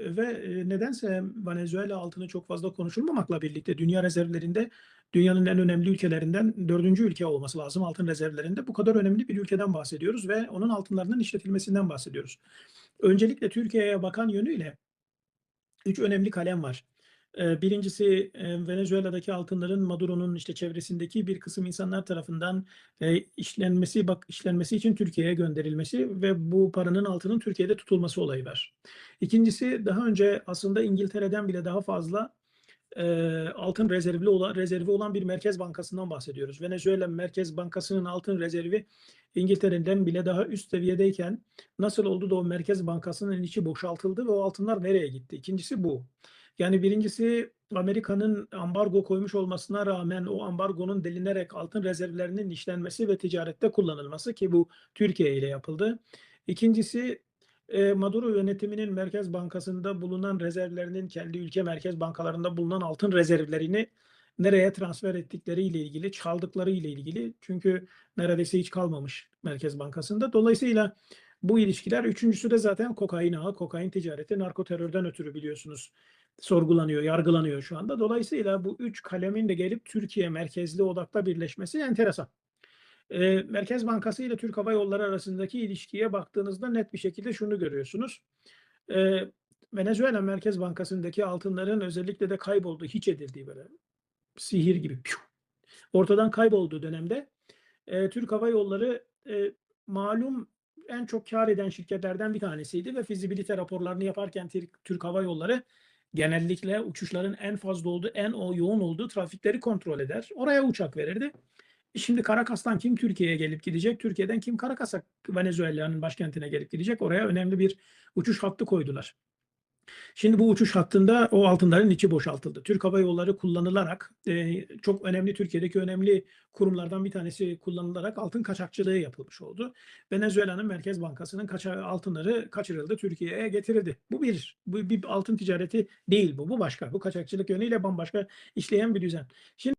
ve, eee, nedense Venezuela altını çok fazla konuşulmamakla birlikte dünya rezervlerinde dünyanın en önemli ülkelerinden 4'üncü ülke olması lazım altın rezervlerinde. Bu kadar önemli bir ülkeden bahsediyoruz ve onun altınlarının işletilmesinden bahsediyoruz. Öncelikle Türkiye'ye bakan yönüyle 3 önemli kalem var. Eee, 1'incisi, eee, Venezuela'daki altınların Maduro'nun, işte, çevresindeki bir kısım insanlar tarafından, eee, işlenmesi bak işlenmesi için Türkiye'ye gönderilmesi ve bu paranın, altının Türkiye'de tutulması olayı var. 2'ncisi daha önce aslında İngiltere'den bile daha fazla, eee, altın rezervli olan rezervi olan bir merkez bankasından bahsediyoruz. Venezuela Merkez Bankası'nın altın rezervi İngiltere'den bile daha üst seviyedeyken nasıl oldu da o merkez bankasının içi boşaltıldı ve o altınlar nereye gitti? 2'ncisi bu. Yani 1'incisi Amerika'nın ambargo koymuş olmasına rağmen o ambargonun delinerek altın rezervlerinin işlenmesi ve ticarette kullanılması ki bu Türkiye ile yapıldı. 2'ncisi, eee, Maduro yönetiminin Merkez Bankası'nda bulunan rezervlerinin kendi ülke merkez bankalarında bulunan altın rezervlerini nereye transfer ettikleriyle ilgili, çaldıklarıyla ilgili. Çünkü neredeyse hiç kalmamış Merkez Bankası'nda. Dolayısıyla bu ilişkiler 3'üncüsü de zaten kokain ağı, kokain ticareti, narkoterörden ötürü biliyorsunuz sorgulanıyor, yargılanıyor şu anda. Dolayısıyla bu 3 kalemin de gelip Türkiye merkezli odakta birleşmesi enteresan. Eee, Merkez Bankası ile Türk Hava Yolları arasındaki ilişkiye baktığınızda net bir şekilde şunu görüyorsunuz. Eee, Venezuela Merkez Bankası'ndaki altınların özellikle de kaybolduğu, hiç edildiği böyle sihir gibi piu ortadan kaybolduğu dönemde, eee, Türk Hava Yolları, eee, malum en çok kâr eden şirketlerden bir tanesiydi ve fizibilite raporlarını yaparken Türk Hava Yolları genellikle uçuşların en fazla olduğu, en o yoğun olduğu trafikleri kontrol eder. Oraya uçak verirdi. E, şimdi Caracas'tan kim Türkiye'ye gelip gidecek? Türkiye'den kim Caracas'a, Venezuela'nın başkentine gelip gidecek? Oraya önemli bir uçuş hattı koydular. Şimdi bu uçuş hattında o altınların içi boşaltıldı. Türk Hava Yolları kullanılarak, eee, çok önemli Türkiye'deki önemli kurumlardan bir tanesi kullanılarak altın kaçakçılığı yapılmış oldu. Venezuela'nın Merkez Bankası'nın kaça altınları kaçırıldı, Türkiye'ye getirildi. Bu bir. Bu bir altın ticareti değil bu. Bu başka. Bu kaçakçılık yönüyle bambaşka işleyen bir düzen. Şimdi